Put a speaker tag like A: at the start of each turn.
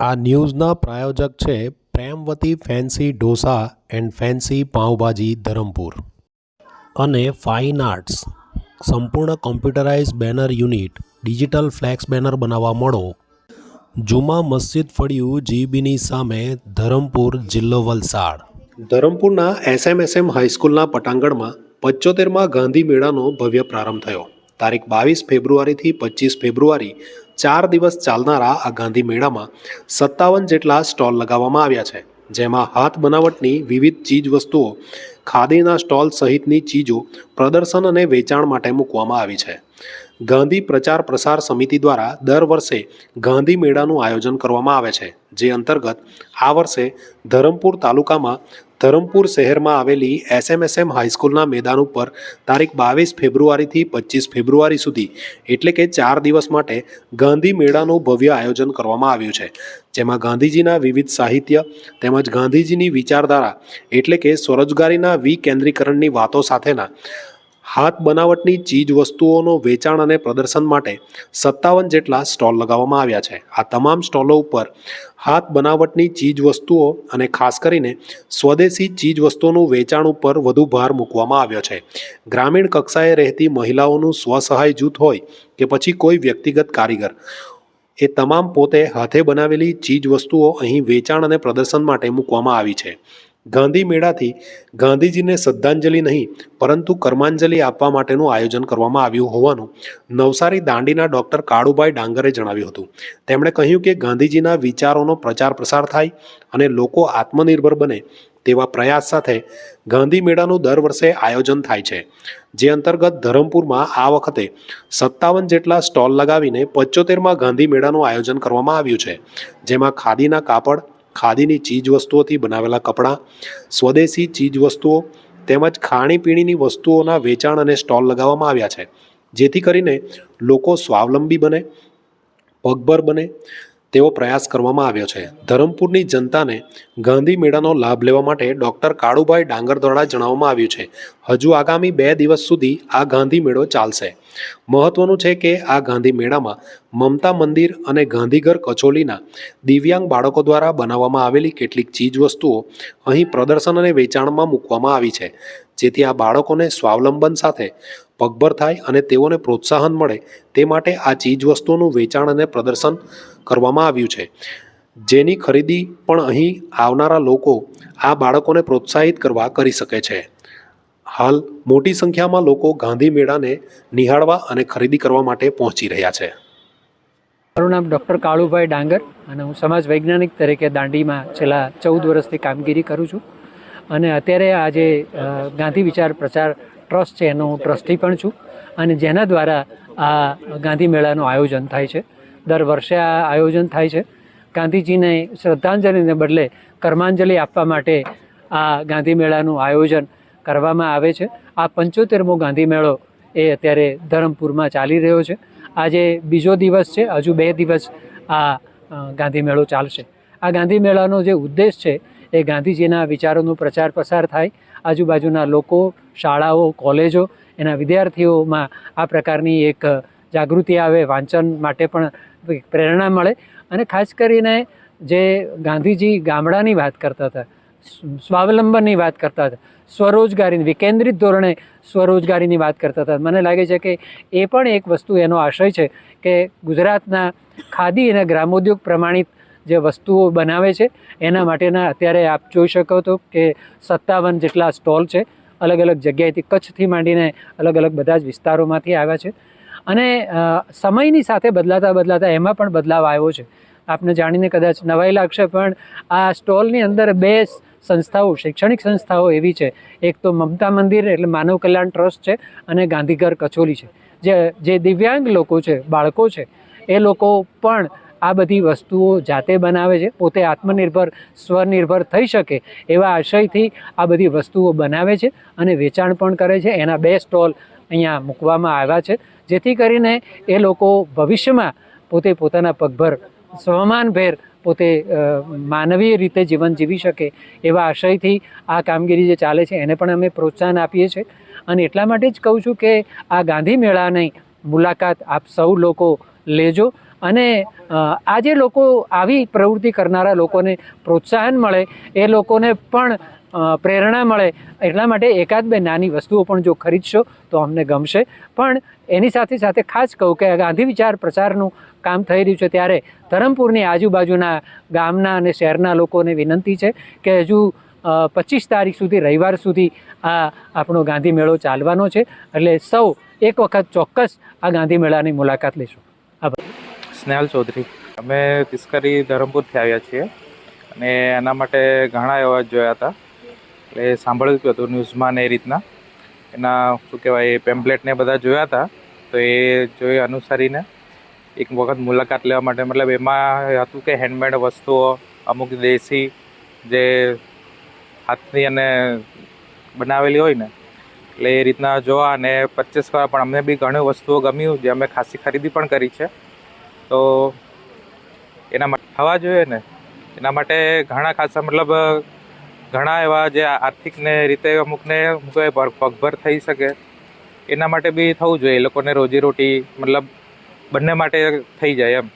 A: આ ન્યૂઝના પ્રાયોજક છે Premvati fancy dosa and fancy pav bhaji Dharampur. અને ફાઇન આર્ટ્સ. સંપૂર્ણ computerise banner unit, digital flex banner બનાવવા મળો. જુમા મસ્જિદ ફળિયું જીબીની સામે ધરમપુર જિલ્લો વલસાડ. ધરમપુરના એસએમએસએમ હાઈસ્કૂલના પટાંગણમાં પચોતેરમાં ગાંધી મેળાનો ભવ્ય પ્રારંભ થયો. તારીખ બાવીસ ફેબ્રુઆરીથી પચીસ ફેબ્રુઆરી ચાર દિવસ ચાલનારા આ ગાંધી મેળામાં સત્તાવન જેટલા સ્ટોલ લગાવવામાં આવ્યા છે, જેમાં હાથ બનાવટની વિવિધ ચીજ વસ્તુઓ ખાદીના સ્ટોલ સહિતની ચીજો પ્રદર્શન અને વેચાણ માટે મૂકવામાં આવી છે. ગાંધી પ્રચાર પ્રસાર સમિતિ દ્વારા દર વર્ષે ગાંધી મેળાનું આયોજન કરવામાં આવે છે, જે અંતર્ગત આ વર્ષે ધરમપુર તાલુકામાં ધરમપુર શહેરમાં આવેલી એસએમએસએમ હાઈસ્કૂલના મેદાન ઉપર તારીખ બાવીસ ફેબ્રુઆરીથી પચીસ ફેબ્રુઆરી સુધી એટલે કે ચાર દિવસ માટે ગાંધી મેળાનું ભવ્ય આયોજન કરવામાં આવ્યું છે. જેમાં ગાંધીજીના વિવિધ સાહિત્ય તેમજ ગાંધીજીની વિચારધારા એટલે કે સ્વરોજગારીના વિકેન્દ્રીકરણની વાતો સાથેના હાથ બનાવટની ચીજ વસ્તુઓનો વેચાણ અને પ્રદર્શન માટે સત્તાવન જેટલા સ્ટોલ લગાવવામાં આવ્યા છે. આ તમામ સ્ટોલો ઉપર હાથ બનાવટની ચીજ વસ્તુઓ અને ખાસ કરીને સ્વદેશી ચીજ વસ્તુઓનું વેચાણ ઉપર વધુ ભાર મૂકવામાં આવ્યો છે. ગ્રામીણ કક્ષાએ રહેતી મહિલાઓનું સ્વસહાય જૂથ હોય કે પછી કોઈ વ્યક્તિગત કારીગર, એ તમામ પોતે હાથે બનાવેલી ચીજ વસ્તુઓ અહીં વેચાણ અને પ્રદર્શન માટે મૂકવામાં આવી છે. ગાંધી મેળાથી ગાંધીજીને શ્રદ્ધાંજલિ નહીં, પરંતુ કર્માંજલિ આપવા માટેનું આયોજન કરવામાં આવ્યું હોવાનું નવસારી દાંડીના ડૉક્ટર કાળુભાઈ ડાંગરે જણાવ્યું હતું. તેમણે કહ્યું કે ગાંધીજીના વિચારોનો પ્રચાર પ્રસાર થાય અને લોકો આત્મનિર્ભર બને તેવા પ્રયાસ સાથે ગાંધી મેળાનું દર વર્ષે આયોજન થાય છે. જે અંતર્ગત ધરમપુરમાં આ વખતે સત્તાવન જેટલા સ્ટોલ લગાવીને પચોતેરમાં ગાંધી મેળાનું આયોજન કરવામાં આવ્યું છે. જેમાં ખાદીના કાપડ ખાદીની ચીજ વસ્તુઓથી બનાવેલા કપડાં, સ્વદેશી ચીજવસ્તુઓ તેમજ ખાણીપીણીની વસ્તુઓના વેચાણ અને સ્ટોલ લગાવવામાં આવ્યા છે. જેથી કરીને લોકો સ્વાવલંબી બને, પગભર બને તેવો પ્રયાસ કરવામાં આવ્યો છે. ધરમપુરની જનતાને ગાંધી મેળાનો લાભ લેવા માટે ડૉક્ટર કાળુભાઈ ડાંગર દ્વારા જણાવવામાં આવ્યું છે. હજુ આગામી બે દિવસ સુધી આ ગાંધી મેળો ચાલશે. મહત્વનું છે કે આ ગાંધી મેળામાં મમતા મંદિર અને ગાંધીઘર કચોલીના દિવ્યાંગ બાળકો દ્વારા બનાવવામાં આવેલી કેટલીક ચીજ વસ્તુઓ અહીં પ્રદર્શન અને વેચાણમાં મૂકવામાં આવી છે. જેથી આ બાળકોને સ્વાવલંબન સાથે પગભર થાય અને તેઓને પ્રોત્સાહન મળે તે માટે આ ચીજવસ્તુઓનું વેચાણ અને પ્રદર્શન કરવામાં આવ્યું છે. જેની ખરીદી પણ અહીં આવનારા લોકો આ બાળકોને પ્રોત્સાહિત કરવા કરી શકે છે. હાલ મોટી સંખ્યામાં લોકો ગાંધી મેળાને નિહાળવા અને ખરીદી કરવા માટે પહોંચી રહ્યા છે.
B: મારું નામ ડૉક્ટર કાળુભાઈ ડાંગર અને હું સમાજ વૈજ્ઞાનિક તરીકે દાંડીમાં છેલ્લા ચૌદ વર્ષથી કામગીરી કરું છું. અને અત્યારે આજે ગાંધી વિચાર પ્રચાર ટ્રસ્ટ છે, એનો હું ટ્રસ્ટી પણ છું અને જેના દ્વારા આ ગાંધી મેળાનું આયોજન થાય છે. દર વર્ષે આ આયોજન થાય છે. ગાંધીજીને શ્રદ્ધાંજલિને બદલે કર્માંજલિ આપવા માટે આ ગાંધી મેળાનું આયોજન કરવામાં આવે છે. આ પંચોતેરમો ગાંધી મેળો એ અત્યારે ધરમપુરમાં ચાલી રહ્યો છે. આજે બીજો દિવસ છે, હજુ બે દિવસ આ ગાંધી મેળો ચાલશે. આ ગાંધી મેળાનો જે ઉદ્દેશ છે, એ ગાંધીજીના વિચારોનું પ્રચાર પ્રસાર થાય આજુબાજુના લોકો, શાળાઓ, કોલેજો, એના વિદ્યાર્થીઓમાં આ પ્રકારની એક જાગૃતિ આવે, વાંચન માટે પણ પ્રેરણા મળે. અને ખાસ કરીને જે ગાંધીજી ગામડાની વાત કરતા હતા સ્વાવલંબનની વાત કરતા હતા સ્વરોજગારી વિકેન્દ્રિત ધોરણે સ્વરોજગારીની વાત કરતા હતા, મને લાગે છે કે એ પણ એક વસ્તુ એનો આશય છે કે ગુજરાતના ખાદી અને ગ્રામોદ્યોગ પ્રમાણિત જે વસ્તુઓ બનાવે છે, એના માટેના અત્યારે આપ જોઈ શકો તો કે સત્તાવન જેટલા સ્ટોલ છે અલગ અલગ જગ્યાએથી, કચ્છથી માંડીને અલગ અલગ બધા જ વિસ્તારોમાંથી આવ્યા છે. અને સમયની સાથે બદલાતા બદલાતા એમાં પણ બદલાવ આવ્યો છે. આપને જાણીને કદાચ નવાઈ લાગશે, પણ આ સ્ટોલની અંદર બે સંસ્થાઓ, શૈક્ષણિક સંસ્થાઓ એવી છે. એક તો મમતા મંદિર એટલે માનવ કલ્યાણ ટ્રસ્ટ છે અને ગાંધીઘર કચોલી છે. જે જે દિવ્યાંગ લોકો છે, બાળકો છે, એ લોકો પણ આ બધી વસ્તુઓ જાતે બનાવે છે, પોતે આત્મનિર્ભર, સ્વનિર્ભર થઈ શકે એવા આશયથી આ બધી વસ્તુઓ બનાવે છે અને વેચાણ પણ કરે છે. એના બે સ્ટોલ અહીંયા મૂકવામાં આવ્યા છે, જેથી કરીને એ લોકો ભવિષ્યમાં પોતે પોતાના પગભર, સ્વમાનભેર પોતે માનવીય રીતે જીવન જીવી શકે એવા આશયથી આ કામગીરી જે ચાલે છે, એને પણ અમે પ્રોત્સાહન આપીએ છીએ. અને એટલા માટે જ કહું છું કે આ ગાંધી મેળાની મુલાકાત આપ સૌ લોકો લેજો. અને આજે લોકો આવી પ્રવૃત્તિ કરનારા લોકોને પ્રોત્સાહન મળે, એ લોકોને પણ પ્રેરણા મળે, એટલા માટે એકાદ બે નાની વસ્તુઓ પણ જો ખરીદશો તો અમને ગમશે. પણ એની સાથે સાથે ખાસ કહું કે ગાંધી વિચાર પ્રચારનું કામ થઈ રહ્યું છે ત્યારે ધરમપુરની આજુબાજુના ગામના અને શહેરના લોકોને વિનંતી છે કે હજુ પચીસ તારીખ સુધી રવિવાર સુધી આ આપણો ગાંધી મેળો ચાલવાનો છે. એટલે સૌ એક વખત ચોક્કસ આ ગાંધી મેળાની મુલાકાત લેશો. આભાર.
C: સ્નેહલ ચૌધરી. અમે તિસ્કરી ધરમપુરથી આવ્યા છીએ અને એના માટે ઘણા એવા જોયા હતા. એટલે સાંભળ્યું હતું ન્યૂઝમાં ને એ રીતના. એના શું કહેવાય પેમ્પલેટ ને બધા જોયા હતા. તો એ જોઈ અનુસરીને એક વખત મુલાકાત લેવા માટે, મતલબ એમાં હતું કે હેન્ડમેડ વસ્તુઓ, અમુક દેશી જે હાથની અને બનાવેલી હોય ને, એટલે એ રીતના જોવા અને પરચેસ કરવા પણ અમને બી ઘણી વસ્તુઓ ગમ્યું, જે અમે ખાસી ખરીદી પણ કરી છે. તો એના માટે થવા જોઈએ ને. એના માટે ઘણા ખાસા મતલબ, ઘણા એવા જે આર્થિક ને રીતે અમુકને અમુક પગભર થઈ શકે. એના માટે બી થવું જોઈએ. એ લોકોને રોજીરોટી મતલબ બંને માટે થઈ જાય એમ.